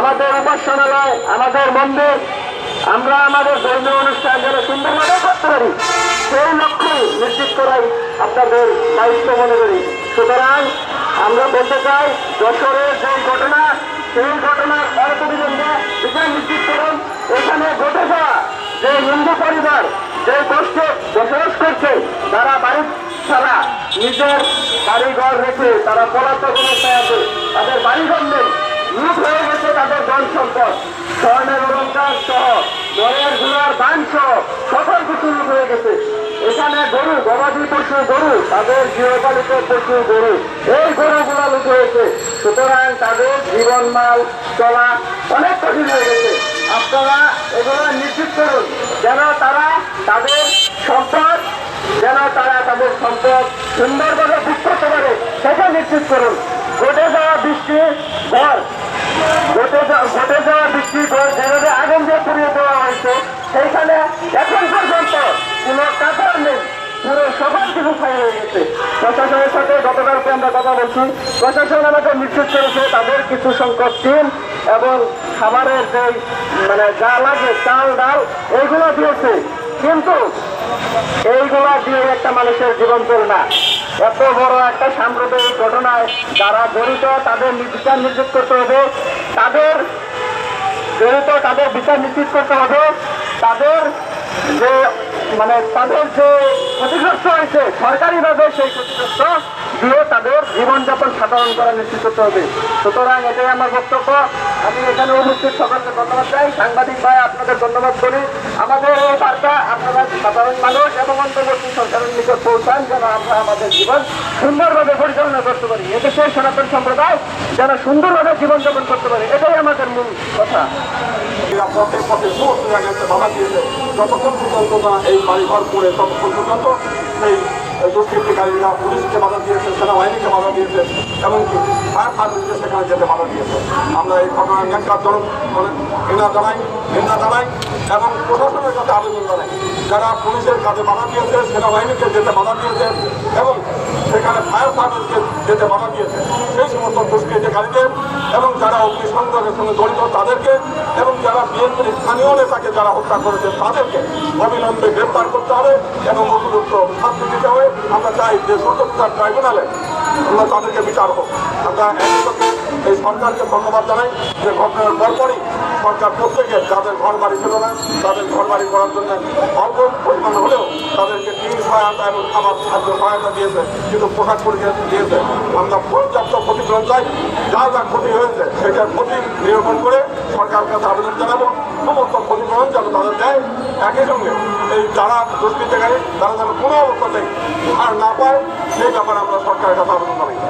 আমাদের উপাসনালয়, আমাদের মন্দির, আমরা আমাদের ধর্মীয় অনুষ্ঠান যেন সুন্দরভাবে করতে পারি, সেই লক্ষ্যই নিশ্চিত করাই আপনাদের দায়িত্ব মনে করি। সুতরাং আমরা বলতে চাই যশোরের যে ঘটনা, সেই ঘটনার অর্থবিলম্বে বিচার নিশ্চিত করুন। এখানে ঘটে যাওয়া যে হিন্দু পরিবার, যে কষ্টে বসবাস করছে, তারা বাড়ি ছাড়া নিজের বাড়িঘর রেখে তারা পলাতক অবস্থায় আছে। তাদের বাড়িঘর নেই, লুট হয়ে গেছে। নয়ের দান সকল কিছু হয়ে গেছে। এখানে গরু, গবাদি পশু গরু, তাদের গৃহপালিত পশু গরু, এই গরুগুলো লুট হয়েছে। সুতরাং তাদের জীবন মাল চলা অনেক কঠিন হয়ে গেছে। আপনারা এগুলো নিশ্চিত করুন, যেন তারা তাদের সম্পদ, যেন তারা তাদের সম্পদ সুন্দরভাবে ভোগ পারে, সেটা নিশ্চিত করুন। ঘটে যাওয়া বৃষ্টি ঘর, ঘটে যাওয়া বৃষ্টি ঘর যেভাবে আগুন দিয়ে পুড়িয়ে দেওয়া হয়েছে সেইখানে এখন পর্যন্ত কোনো কাতার নেই। পুরো সবার কিছু ছাই হয়ে গেছে। প্রশাসনের সাথে গতকালকে আমরা কথা বলছি। প্রশাসন আমাকে নিশ্চিত করেছে তাদের কিছু সংখ্যক টিম এবং খাবারের যে মানে যা লাগে, চাল, ডাল, এইগুলো দিয়েছে। কিন্তু এইগুলা দিয়ে একটা মানুষের জীবন চলে না। এত বড় একটা সাম্প্রদায়িক ঘটনায় যারা জড়িত, তাদের বিচার নিশ্চিত করতে হবে। তাদের জড়িত, তাদের বিচার নিশ্চিত করতে হবে। তাদের যে মানে তাদের যে ক্ষতিগ্রস্ত হয়েছে, সরকারিভাবে সেই ক্ষতিগ্রস্ত দিয়ে তাদের জীবনযাপন সাধারণ করা নিশ্চিত করতে হবে। সুতরাং এটাই আমার বক্তব্য। আমি এখানে উপস্থিত সকলকে ধন্যবাদ চাই সাংবাদিক ভাই, আপনাদের ধন্যবাদ করি। আমাদের এই বার্তা আপনারা সাধারণ মানুষ এবং অন্তর্বর্তী সরকারের নিকট পৌঁছান যেন আমরা আমাদের জীবন সুন্দরভাবে পরিচালনা করতে পারি। এদেশের সনাতন সম্প্রদায় যেন সুন্দরভাবে জীবনযাপন করতে পারে। এটাই আমাদের মূল কথা। পথে পথে সমস্ত জায়গাতে বাধা দিয়েছে। যতক্ষণ পর্যন্ত না এই বাড়িঘর করে, ততক্ষণ পর্যন্ত সেই দুষ্কৃতিকারীরা পুলিশকে বাধা দিয়েছে, সেনাবাহিনীকে বাধা দিয়েছে, এমনকি ফায়ার সার্ভিসকে সেখানে যেতে বাধা দিয়েছে। আমরা এই ঘটনার ন্যাক্কারজনক ঘৃণা জানাই, নিন্দা জানাই এবং প্রশাসনের কাছে আবেদন জানাই। যারা পুলিশের কাজে বাধা দিয়েছে, সেনাবাহিনীকে যেতে বাধা দিয়েছে এবং সেখানে ফায়ার সার্ভিসকে যেতে বাধা দিয়েছে। সেই সমস্ত দুষ্কৃতিকারীদের এবং যারা অগ্নিসংযোগের সঙ্গে জড়িত তাদেরকে এবং যারা বিএনপির স্থানীয় নেতাকে যারা হত্যা করেছে তাদেরকে অবিলম্বে গ্রেপ্তার করতে হবে এবং উপযুক্ত শাস্তি দিতে হবে। আমরা চাই যে সুযোগ ট্রাইব্যুনালে আমরা তাদেরকে বিচার হোক। আমরা এই সরকারকে ধন্যবাদ জানাই যে ঘটনার পরপরই সরকার প্রত্যেকে যাদের ঘর বাড়ি ছিল না তাদের ঘর বাড়ি করার জন্য অল্প পরিমাণ হলেও তাদেরকে টিন সহায়তা এবং খাবার খাদ্য সহায়তা দিয়েছে, কিন্তু পোশাক পরিচয় দিয়েছে। আমরা পর্যাপ্ত ক্ষতিপূরণ চাই, যা যা ক্ষতি হয়েছে সেটার ক্ষতি নিরূপণ করে সরকারের কাছে আবেদন জানাব। সমস্ত ক্ষতিপূরণ যেন তাদের দেয়, একই সঙ্গে এই যারা দুষ্কৃতিকারী, তারা যেন কোনো অবস্থাতেই আর না পায়, সেই ব্যাপারে আমরা সরকারের কাছে আবেদন জানাই।